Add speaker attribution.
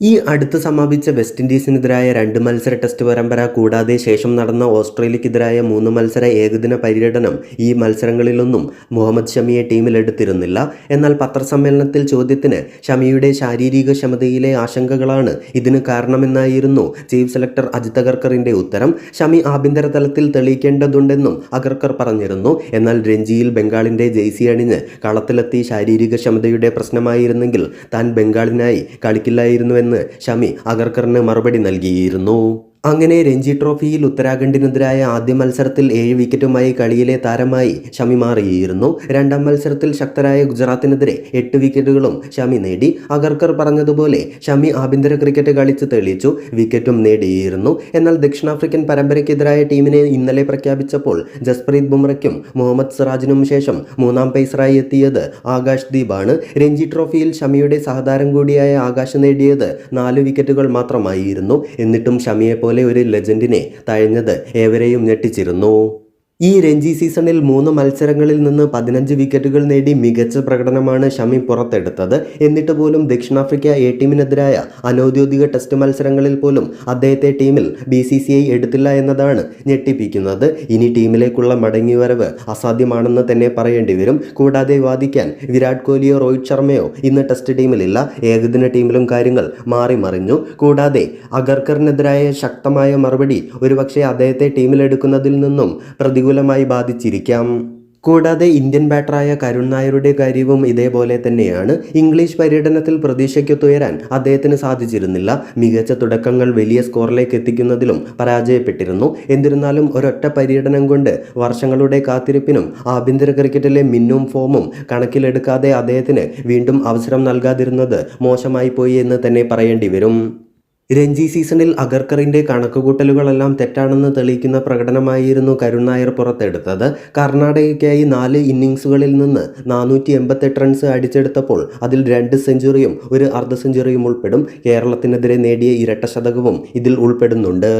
Speaker 1: ഈ അടുത്ത് സമാപിച്ച വെസ്റ്റ് ഇൻഡീസിനെതിരായ രണ്ട് മത്സര ടെസ്റ്റ് പരമ്പര കൂടാതെ ശേഷം നടന്ന ഓസ്ട്രേലിയക്കെതിരായ മൂന്ന് മത്സര ഏകദിന പര്യടനം ഈ മത്സരങ്ങളിലൊന്നും മുഹമ്മദ് ഷമിയെ ടീമിലെടുത്തിരുന്നില്ല എന്നാൽ പത്രസമ്മേളനത്തിൽ ചോദ്യത്തിന് ഷമിയുടെ ശാരീരിക ക്ഷമതയിലെ ആശങ്കകളാണ് ഇതിന് കാരണമെന്നായിരുന്നു ചീഫ് സെലക്ടർ അജിത് അഗർക്കറിന്റെ ഉത്തരം. ഷമി ആഭ്യന്തര തലത്തിൽ തെളിയിക്കേണ്ടതുണ്ടെന്നും അഗർക്കർ പറഞ്ഞിരുന്നു. എന്നാൽ രഞ്ജിയിൽ ബംഗാളിന്റെ ജെയ്സി അണിഞ്ഞ് കളത്തിലെത്തി ശാരീരിക ക്ഷമതയുടെ പ്രശ്നമായിരുന്നെങ്കിൽ താൻ ബംഗാളിനായി കളിക്കില്ലായിരുന്നുവെന്ന് ഷമി അഗർക്കറിന് മറുപടി നൽകിയിരുന്നു. അങ്ങനെ രഞ്ജി ട്രോഫിയിൽ ഉത്തരാഖണ്ഡിനെതിരായ ആദ്യ മത്സരത്തിൽ ഏഴ് വിക്കറ്റുമായി കളിയിലെ താരമായി ഷമി മാറിയിരുന്നു രണ്ടാം മത്സരത്തിൽ ശക്തരായ ഗുജറാത്തിനെതിരെ എട്ട് വിക്കറ്റുകളും ഷമി നേടി. അഗർക്കർ പറഞ്ഞതുപോലെ ഷമി ആഭ്യന്തര ക്രിക്കറ്റ് കളിച്ച് തെളിയിച്ചു. വിക്കറ്റും നേടിയിരുന്നു. എന്നാൽ ദക്ഷിണാഫ്രിക്കൻ പരമ്പരയ്ക്കെതിരായ ടീമിനെ ഇന്നലെ പ്രഖ്യാപിച്ചപ്പോൾ ജസ്പ്രീത് ബുംറയ്ക്കും മുഹമ്മദ് സിറാജിനും ശേഷം മൂന്നാം പേസറായി എത്തിയത് ആകാശ് ദീപാണ്. രഞ്ജി ട്രോഫിയിൽ ഷമിയുടെ സഹതാരം കൂടിയായ ആകാശ് നേടിയത് നാല് വിക്കറ്റുകൾ മാത്രമായിരുന്നു. എന്നിട്ടും ഷമിയെ പോലെ ഒരു ലെജൻഡിനെ തഴഞ്ഞത് ഏവരെയും ഞെട്ടിച്ചിരുന്നു. ഈ രഞ്ജി സീസണിൽ മൂന്ന് മത്സരങ്ങളിൽ നിന്ന് പതിനഞ്ച് വിക്കറ്റുകൾ നേടി മികച്ച പ്രകടനമാണ് ഷമി പുറത്തെടുത്തത്. എന്നിട്ട് പോലും ദക്ഷിണാഫ്രിക്ക എ ടീമിനെതിരായ അനൌദ്യോഗിക ടെസ്റ്റ് മത്സരങ്ങളിൽ പോലും അദ്ദേഹത്തെ ടീമിൽ ബി സി സി ഐ എടുത്തില്ല എന്നതാണ് ഞെട്ടിപ്പിക്കുന്നത്. ഇനി ടീമിലേക്കുള്ള മടങ്ങിവരവ് അസാധ്യമാണെന്ന് തന്നെ പറയേണ്ടി വരും. കൂടാതെ വാദിക്കാൻ വിരാട് കോഹ്ലിയോ രോഹിത് ശർമ്മയോ ഇന്ന് ടെസ്റ്റ് ടീമിലില്ല. ഏകദിന ടീമിലും കാര്യങ്ങൾ മാറി മറിഞ്ഞു. കൂടാതെ അഗർക്കറിനെതിരായ ശക്തമായ മറുപടി ഒരുപക്ഷെ അദ്ദേഹത്തെ ടീമിലെടുക്കുന്നതിൽ നിന്നും പ്രതികൂലമായി ബാധിച്ചിരിക്കാം. കൂടാതെ ഇന്ത്യൻ ബാറ്ററായ കരുൺ നായരുടെ കാര്യവും ഇതേപോലെ തന്നെയാണ്. ഇംഗ്ലീഷ് പര്യടനത്തിൽ പ്രതീക്ഷയ്ക്കൊത്തുയരാൻ അദ്ദേഹത്തിന് സാധിച്ചിരുന്നില്ല. മികച്ച തുടക്കങ്ങൾ വലിയ സ്കോറിലേക്ക് എത്തിക്കുന്നതിലും പരാജയപ്പെട്ടിരുന്നു. എന്നിരുന്നാലും ഒരൊറ്റ പര്യടനം കൊണ്ട് വർഷങ്ങളുടെ കാത്തിരിപ്പിനും ആഭ്യന്തര ക്രിക്കറ്റിലെ മിന്നും ഫോമും കണക്കിലെടുക്കാതെ അദ്ദേഹത്തിന് വീണ്ടും അവസരം നൽകാതിരുന്നത് മോശമായി പോയി എന്ന് തന്നെ പറയേണ്ടി വരും. രഞ്ജി സീസണിൽ അഗർക്കറിന്റെ കണക്കുകൂട്ടലുകളെല്ലാം തെറ്റാണെന്ന് തെളിയിക്കുന്ന പ്രകടനമായിരുന്നു കരുൺ നായർ പുറത്തെടുത്തത്. കർണാടകയ്ക്കായി നാല് ഇന്നിങ്സുകളിൽ നിന്ന് നാനൂറ്റി എൺപത്തെട്ട് റൺസ് അടിച്ചെടുത്തപ്പോൾ അതിൽ രണ്ട് സെഞ്ചുറിയും ഒരു അർദ്ധ സെഞ്ചുറിയും ഉൾപ്പെടും. കേരളത്തിനെതിരെ നേടിയ ഇരട്ട ശതകവും ഇതിൽ ഉൾപ്പെടുന്നുണ്ട്.